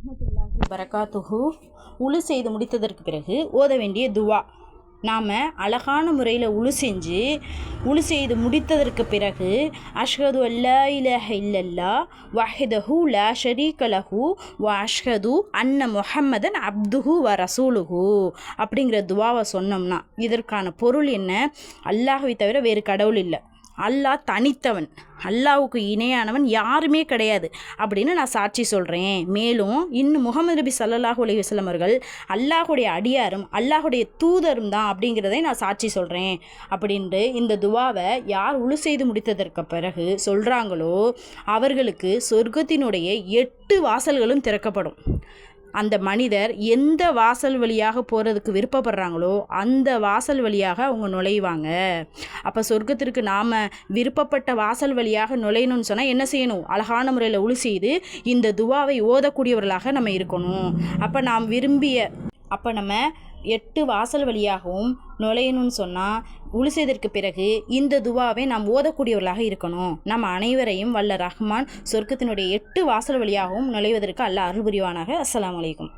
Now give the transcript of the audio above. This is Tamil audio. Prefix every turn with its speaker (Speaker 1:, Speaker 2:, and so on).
Speaker 1: ரஹமத்துல்லாஹி வரகாத்துஹு உழு செய்து முடித்ததற்கு பிறகு ஓத வேண்டிய துவா. நாம் அழகான முறையில் உழு செஞ்சு உழு செய்து முடித்ததற்கு பிறகு அஷ்ஹது அல்லா இலஹ இல்லல்லா வஹிதஹு லா ஷரீக லஹு வ அஷ்ஹது அன்ன முஹம்மதன் அப்துஹு வ ரசூலுஹு. அப்படிங்கிற துவாவை சொன்னோம்னா இதற்கான பொருள் என்ன? அல்லாஹுவை தவிர வேறு கடவுள் இல்லை. அல்லாஹ் தனித்தவன். அல்லாவுக்கு இணையானவன் யாருமே கிடையாது அப்படின்னு நான் சாட்சி சொல்கிறேன் மேலும் இன்னும் முகமது நபி சல்லாஹூ அலைஹி வஸல்லம் அவர்கள் அல்லாஹுடைய அடியாரும் அல்லாஹுடைய தூதரும் தான் அப்படிங்கிறதை நான் சாட்சி சொல்கிறேன் அப்படின்ட்டு இந்த துவாவை யார் உழு செய்து முடித்ததற்கு பிறகு சொல்கிறாங்களோ அவர்களுக்கு சொர்க்கத்தினுடைய எட்டு வாசல்களும் திறக்கப்படும். அந்த மனிதர் எந்த வாசல் வழியாக போகிறதுக்கு விருப்பப்படுறாங்களோ அந்த வாசல் வழியாக அவங்க நுழைவாங்க. அப்போ சொர்க்கத்திற்கு நாம் விருப்பப்பட்ட வாசல் வழியாக நுழையணும்னு சொன்னால் என்ன செய்யணும்? அழகான முறையில் உழு செய்து இந்த துவாவை ஓதக்கூடியவர்களாக நம்ம இருக்கணும். அப்போ நாம் விரும்பிய அப்போ நம்ம எட்டு வாசல் வழியாகவும் நுழையணும்னு சொன்னால் உழு செய்ததற்கு பிறகு இந்த துவாவை நாம் ஓதக்கூடியவர்களாக இருக்கணும். நம்ம அனைவரையும் வல்ல ரஹ்மான் சொர்க்கத்தினுடைய எட்டு வாசல் வழியாகவும் நுழைவதற்கு அல்ல அருள் புரிவானாக. அஸ்லாம் வலைக்கும்